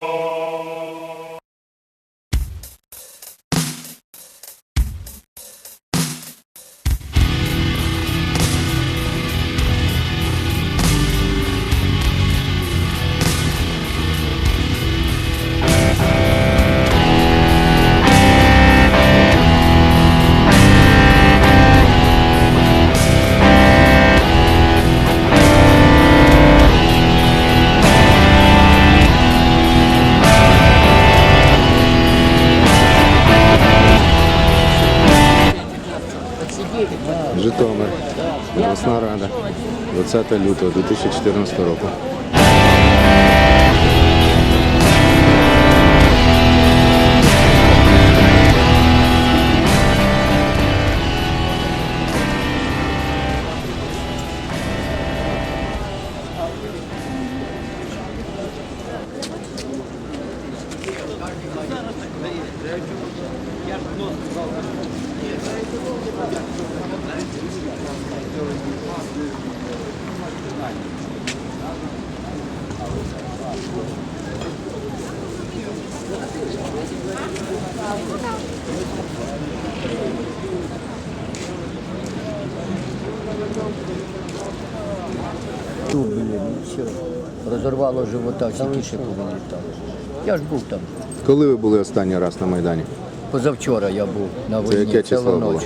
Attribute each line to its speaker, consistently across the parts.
Speaker 1: Oh. Житомир, обласна рада, 20 лютого 2014 року.
Speaker 2: Все. Розорвало живота, всі тіше повилітали. Я ж був там.
Speaker 1: Коли ви були останній раз на Майдані?
Speaker 2: Позавчора я був на війні,
Speaker 1: яке число
Speaker 2: цілу
Speaker 1: було?
Speaker 2: ніч.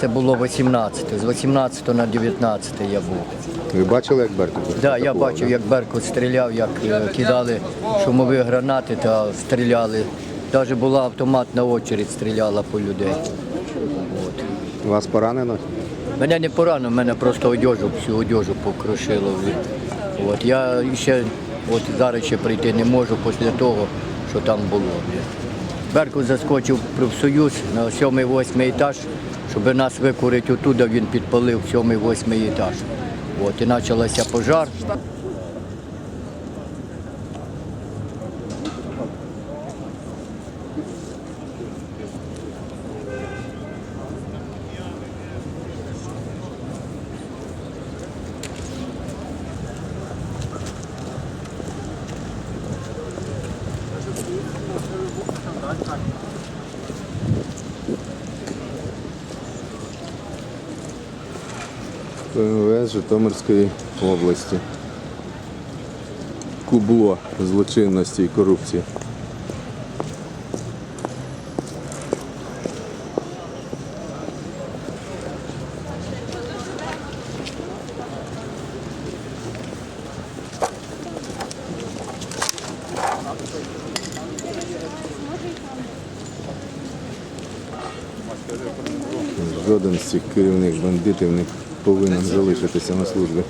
Speaker 2: Це було 18, з 18 на 19 я був.
Speaker 1: Ви бачили, як Беркут?
Speaker 2: Так, да, я бачив, як Беркут стріляв, як е, кидали шумові гранати та стріляли. Навіть була автоматна очередь, стріляла по людей. От.
Speaker 1: Вас поранено?
Speaker 2: Мене не поранило, мене просто одежу, всю одежу покрушило. От, я ще от зараз ще прийти не можу після того, що там було. Беркут заскочив профсоюз на 7-8 етаж, щоб нас викурити оттуда, він підпалив 7-8 етаж. От, і почався пожар.
Speaker 1: Житомирської області. Кубло злочинності і корупції. Жоден з цих керівних бандитів не повинен залишитися на службі.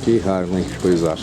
Speaker 1: Який гарний пейзаж.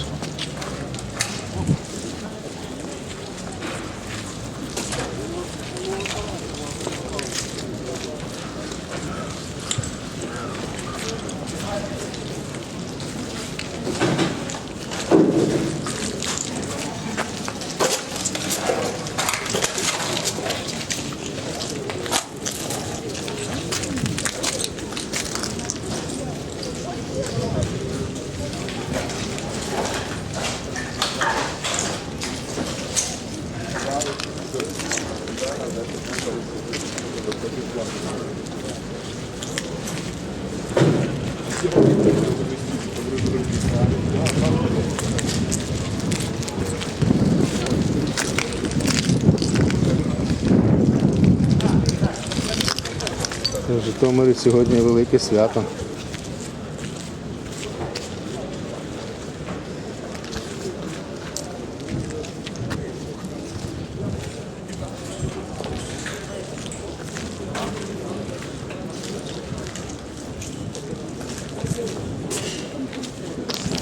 Speaker 1: В Житомирі сьогодні велике свято.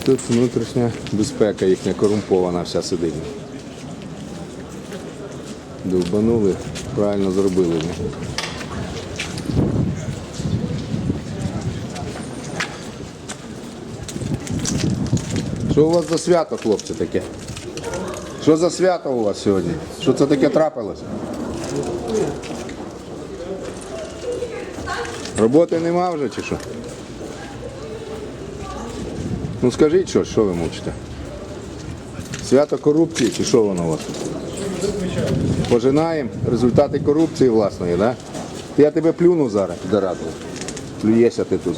Speaker 1: Тут внутрішня безпека їхня корумпована вся сидить. Довбанули, правильно зробили. Що у вас за свято, хлопці, таке? Що за свято у вас сьогодні? Що це таке трапилось? Роботи нема вже чи що? Ну скажіть щось, що ви мучите? Свято корупції чи що воно у вас? Пожинаємо результати корупції власної, так? Да? Я тебе плюну зараз, підарату. Плюєшся ти тут,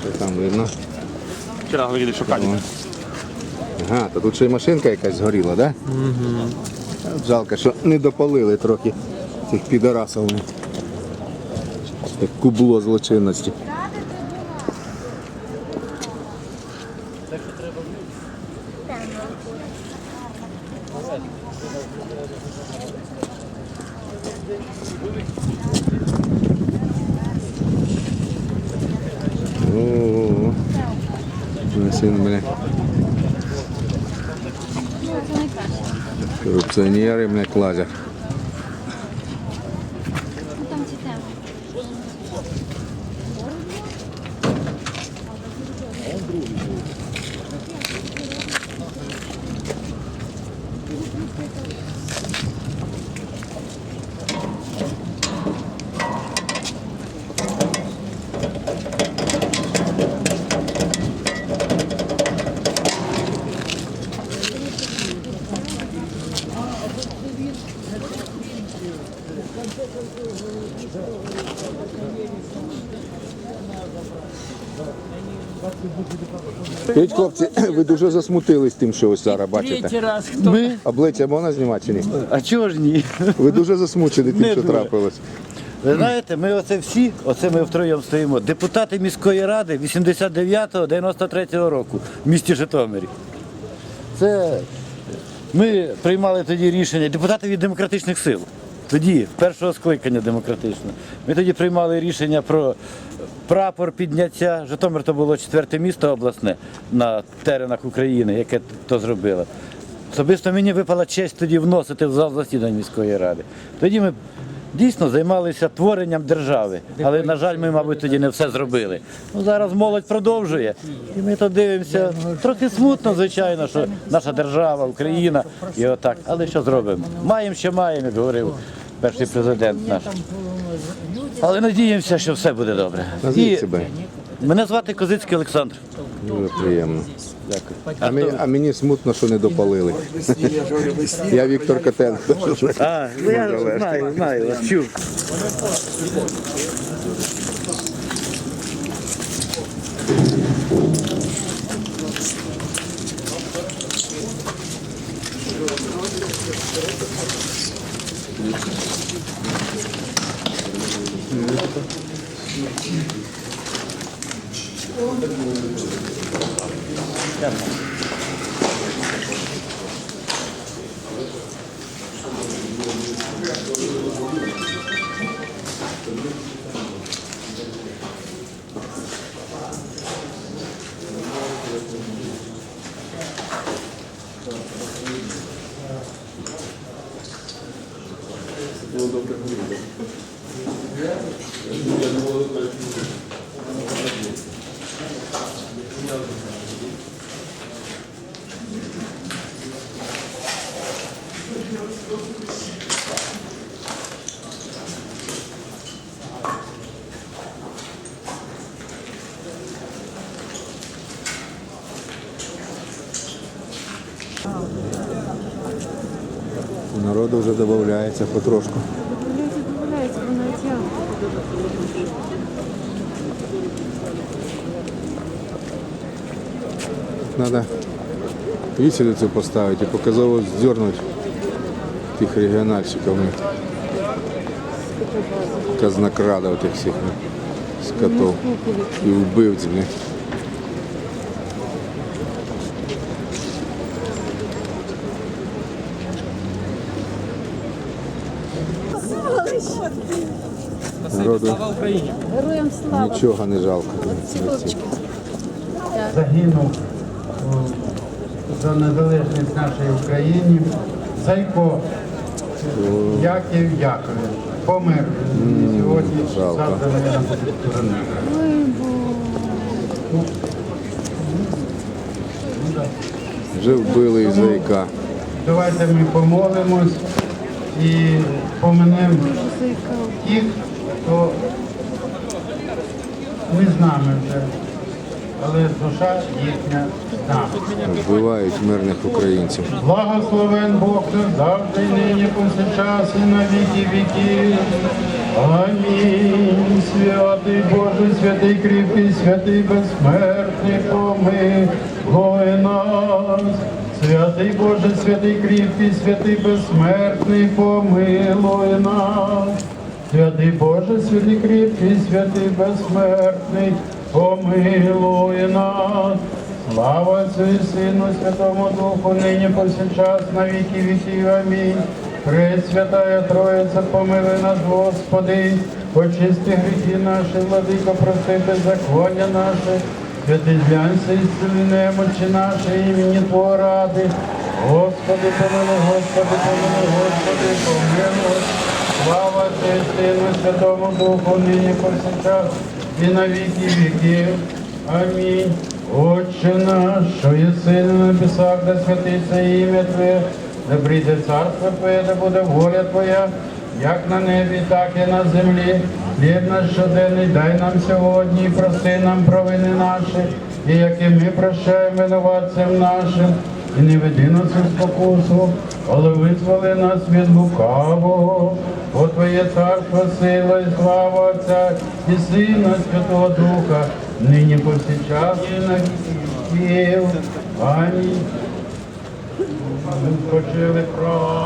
Speaker 1: Що там видно?
Speaker 3: Вчора говорили, що кадік.
Speaker 1: Ага, то тут ще й машинка якась згоріла, так? Да? Угу. Жалко, що не допалили трохи цих підарасів. Як кубло злочинності. О, син, бля. Корупціонери, бля, лазять. Скажіть, хлопці, ви дуже засмутились тим, що ось зараз бачите.
Speaker 4: Третій раз хто? Ми?
Speaker 1: Обличчя можна знімати чи ні?
Speaker 4: А чого ж ні?
Speaker 1: Ви дуже засмучені тим,
Speaker 4: Не
Speaker 1: що
Speaker 4: дуже.
Speaker 1: трапилось.
Speaker 4: Ви знаєте, ми оце всі, оце ми втроєм стоїмо, депутати міської ради 89-93 року в місті Житомирі. Це ми приймали тоді рішення, депутати від демократичних сил. Тоді, першого скликання демократичного. Ми тоді приймали рішення про прапор підняття. Житомир то було четверте місто обласне на теренах України, яке то зробило. Особисто мені випала честь тоді вносити в зал засідань міської ради. Тоді ми дійсно займалися творенням держави. Але, на жаль, ми, мабуть, тоді не все зробили. Ну, зараз молодь продовжує. І ми то дивимося. Трохи смутно, звичайно, що наша держава, Україна і отак. Але що зробимо? Маємо, що маємо, говорив перший президент наш. Але надіємося, що все буде добре.
Speaker 1: Назвіть себе.
Speaker 4: Мене звати Козицький Олександр.
Speaker 1: Дуже приємно.
Speaker 4: Дякую.
Speaker 1: А мені, а мені смутно, що не допалили. Я Віктор Котенко.
Speaker 4: А, ну я знаю, знаю, вас чув. Було добре говорити.
Speaker 1: Народу вже додається потрошку.
Speaker 5: Додається, додається, вона тягне.
Speaker 1: Надо виселицю поставити і показово здернуть тих регіональщиків. блін. Казнокрадів тих всіх скотов і вбивць, Народу
Speaker 5: Героям слава!
Speaker 1: нічого не жалко.
Speaker 6: загинув за незалежність нашої України. Зайко Яків Якович помер сьогодні, завтра мене буде.
Speaker 1: Вже вбили зайка.
Speaker 6: Давайте ми помолимось і поминемо тих, хто не з нами вже, але душа їхня з нами.
Speaker 1: Вбивають мирних українців.
Speaker 6: Благословен Бог завжди і нині повсякчас і на віки віків. Амінь. Святий Боже, святий кріпкий, святий безсмертний, помилуй нас. Святий Боже, святий кріпкий, святий безсмертний, помилуй нас. Святий Боже, святий кріпкий, святий безсмертний, помилуй нас. Слава Отцю Сину, Святому Духу, нині повсякчас, на віки віків. Амінь. Пресвятая Троїця, помили нас, Господи, очисти гріхи наші, владико, прости беззаконня наше, святий зглянься і зціли немочі наші, імені Твого ради. Господи, помилуй, Господи, помилуй, Господи, помилуй. Слава Отцю Сину, Святому Духу, нині повсякчас і на віки віків. Амінь. Отче наш, що єси на небесах, да святиться ім'я Твоє, да прийде царство Твоє, да буде воля Твоя, як на небі, так і на землі. Хліб наш щоденний дай нам сьогодні, і прости нам провини наші, і як і ми прощаємо винуватцям нашим, і не веди нас у спокусу, але визволи нас від лукавого. Бо Твоє царство, сила і слава Отця і Сина Святого Духа, нині повсякчас і на віків. Амінь. Спочили праведники,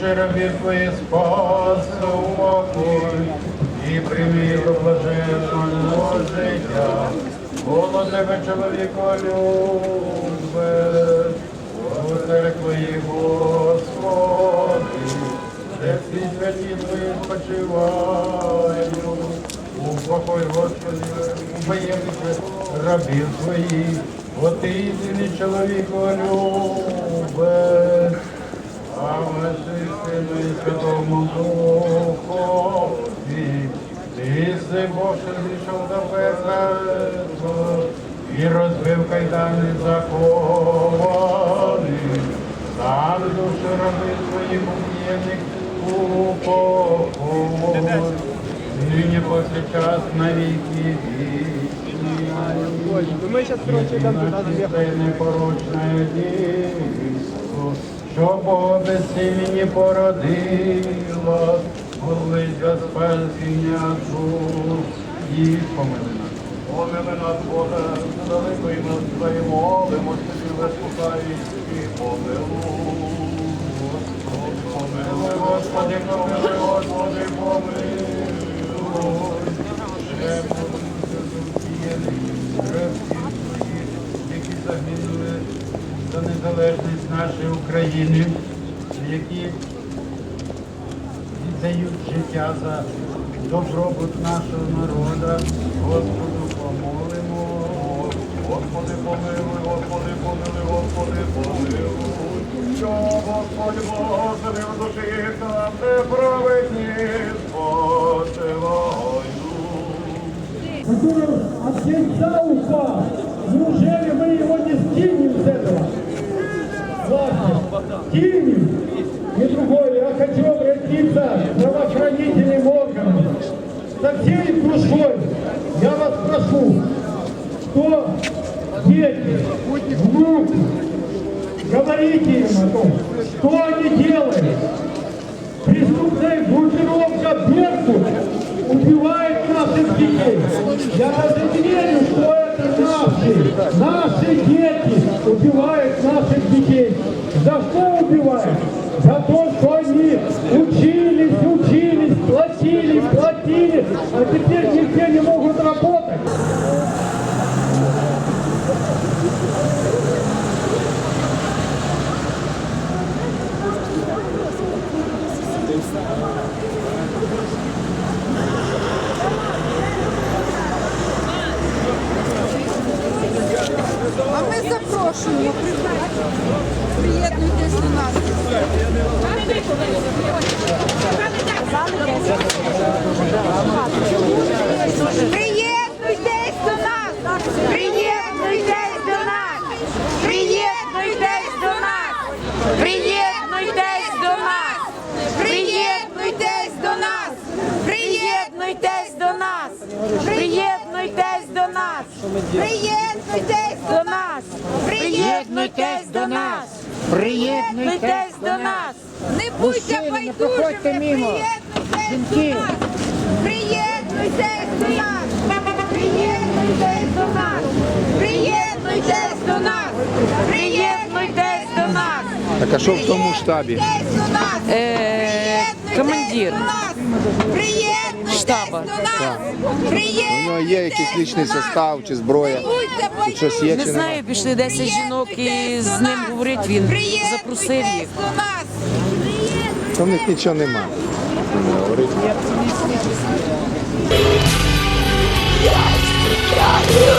Speaker 6: твої спаси упокой, і прийми до блаженного життя. Голо тебе, чоловіко, любе, у церкві Господи, де всі святі твої спочивають. Упокой, Господи, убоємних рабів твоїх, бо ти єдиний чоловік любе, а наші сину і святому Духові, ти зійшов до пекла і розбив кайдани закованих, сам душу раби своїх убієних упокой. Нині повсякчас на віки вічні. Непорочне дійство, що Бога без імені породила, молись за спасіння душ і помили нас. Помили нас, Боже, великої нас твої молимось, тобі вислухаєш і помилуй. Помилуй, Господи, помилуй, Господи, помилуй. Які загинули за незалежність нашої України, які віддають життя за добробут нашого народу. Господу помолимо. Господи, помилуй, Господи, помилуй, Господи, помилуй. Що Господь Боже, в душі нам неправедність посилаю.
Speaker 7: который от кельца упал. Неужели мы его не скинем с этого? Ладно, скинем. И другое, я хочу обратиться к правоохранительным органам. Со всей душой я вас прошу, что дети, внуки, говорите им о том, что они делают. Преступная группировка «Беркут» убивает наших детей. Я даже не верю, что это наши, наши дети убивают наших детей. За что убивают за то, что они учились, учились, платили, платили, а теперь нигде не могут работать.
Speaker 5: А ми запрошуємо. Приєднуйтесь до нас.
Speaker 8: Приєднуйтесь до нас! Приєднуйтесь до нас! Приєднуйтесь до нас! Приєднуйтесь до нас! Приєднуйтесь до нас! Приєднуйтесь до нас! Приєднуйтесь до нас! Приєднуйтесь до нас! Приєднуйтесь до нас! Приєднуйтесь до нас! Не будьте байдужими! Приєднуйтесь до нас! Приєднуйтесь до нас! Приєднуйтесь до нас! Приєднуйтесь до нас! Приєднуйтесь до нас!
Speaker 1: Так а що в тому штабі?
Speaker 8: Приєднуйтесь до нас!
Speaker 9: Е, командир.
Speaker 8: Приєднуйтесь до нас!
Speaker 1: У нього є якийсь лічний состав чи зброя? Тут щось є
Speaker 9: Не
Speaker 1: чи немає?
Speaker 9: знаю, пішли 10 жінок і з ним говорить. Він запросив їх.
Speaker 1: Та в них нічого немає.
Speaker 8: Радіо